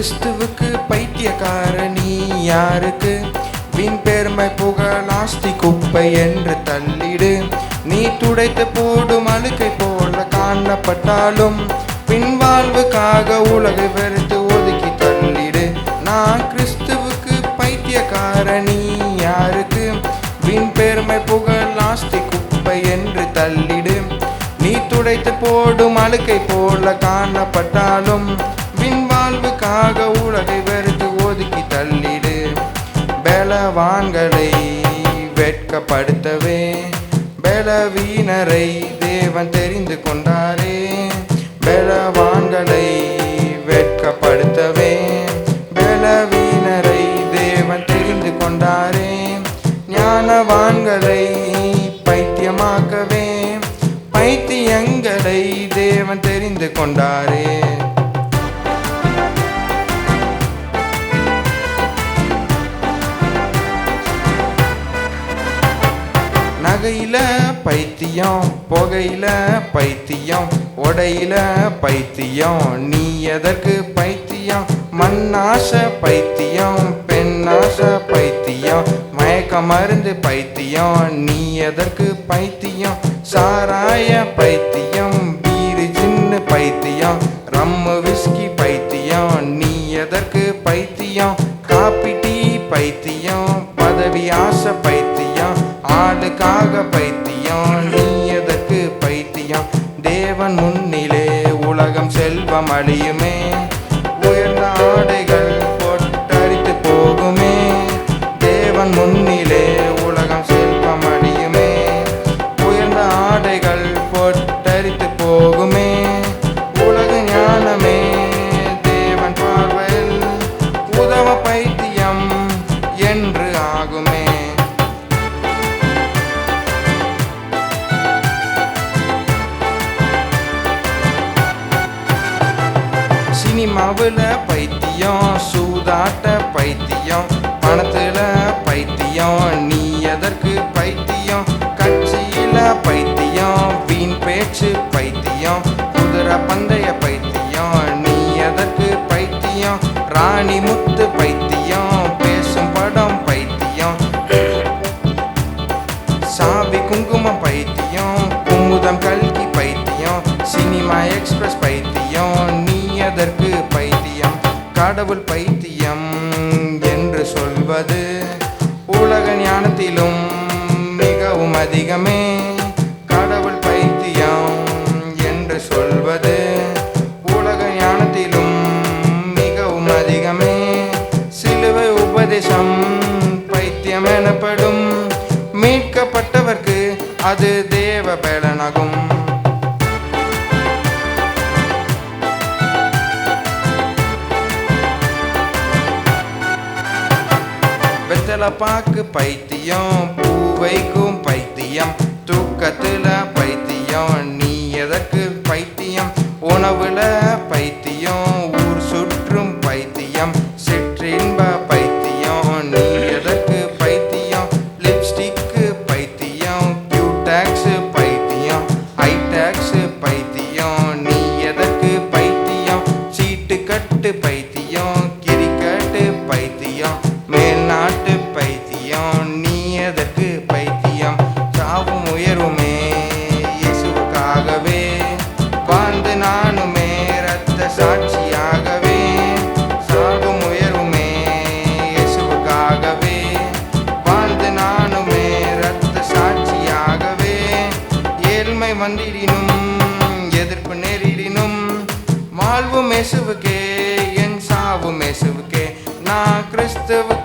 கிறிஸ்துவுக்கு பைத்தியக்கார நீ யாருக்கு? வீண் பெருமை புகழ் குப்பை என்று தள்ளிடு. நீ துடைத்து போடும் அழுக்கை போல காணப்பட்டாலும் பின்வாழ்வுக்காக உலகை வெறுத்து ஒதுக்கி தள்ளிடு. நான் கிறிஸ்துவுக்கு பைத்தியக்கார நீ யாருக்கு? வீண் பெருமை புகழ் குப்பை என்று தள்ளிடு. நீ துடைத்து போடும் அழுக்கை போல காணப்பட்டாலும் விண்வாழ்வுக்காக உலகை வெறுத்து ஒதுக்கி தள்ளிடு. பலவான்களை வெட்கப்படுத்தவே பலவீனரை தேவன் தெரிந்து கொண்டாரே. பலவான்களை வெட்கப்படுத்தவே பலவீனரை தேவன் தெரிந்து கொண்டாரே. ஞானவான்களை பைத்தியமாக்கவே பைத்தியங்களை தேவன் தெரிந்து கொண்டாரே. உடையில பைத்தியம் புகையில பைத்தியம் உடையில பைத்தியம். நீ எதற்கு பைத்தியம்? மண்ணாச பைத்தியம் பெண்ணாச பைத்தியம் மயக்க மருந்து பைத்தியம். நீ எதற்கு பைத்தியம்? சாராய பைத்தியம் உனக்காக பைத்தியம் நீ எதற்கு பைத்தியம்? தேவன் முன்னிலே உலகம் செல்வம் அழியுமே. சினிமாவில் பைத்தியம் சூதாட்ட பைத்தியம் பணத்தில் பைத்தியம் நீ எதற்கு பைத்தியம்? கட்சியில் பைத்தியம் வீண் பேச்சு பைத்தியம் குதிரை பந்தய பைத்தியம் நீ எதற்கு பைத்தியம்? ராணி முத்து பைத்தியம் பேசும் படம் பைத்தியம். சாவி குங்குமம் பைத்தியம் குமுதம் கல்கி பைத்தியம் சினிமா எக்ஸ்பிரஸ் பைத்தியம் எதற்கு பைத்தியம் கடவுள் பைத்தியம் என்று சொல்வது உலக ஞானத்திலும் மிகவும் அதிகமே. கடவுள் பைத்தியம் என்று சொல்வது உலக ஞானத்திலும் மிகவும் அதிகமே. சிலுவை உபதேசம் பைத்தியம் எனப்படும். மீட்கப்பட்டவர்க்கு அது தேவ பலனாகும். வெத்தலை பாக்கு பைத்தியம் பூவைக்கும் பைத்தியம் தூக்கத்துல பைத்தியம் நீ எதற்கு பைத்தியம்? உணவுல பைத்தியம் ஊர் சுற்றும் பைத்தியம் சிற்றின்ப பைத்தியம் நீ எதற்கு பைத்தியம்? லிப்ஸ்டிக்கு பைத்தியம் கியூடாக்ஸ் பைத்தியம் ஹைடாக்ஸ் பைத்தியம் நீ எதற்கு பைத்தியம்? சீட்டு கட்டு பைத்தியம் கிரிக்கெட்டு பைத்தியம். வந்திடினும் எதிர்ப்பு நேரிடினும் வாழ்வு மேசுவுக்கே என் சாவு மேசுவுக்கே நான் கிறிஸ்துவுக்கு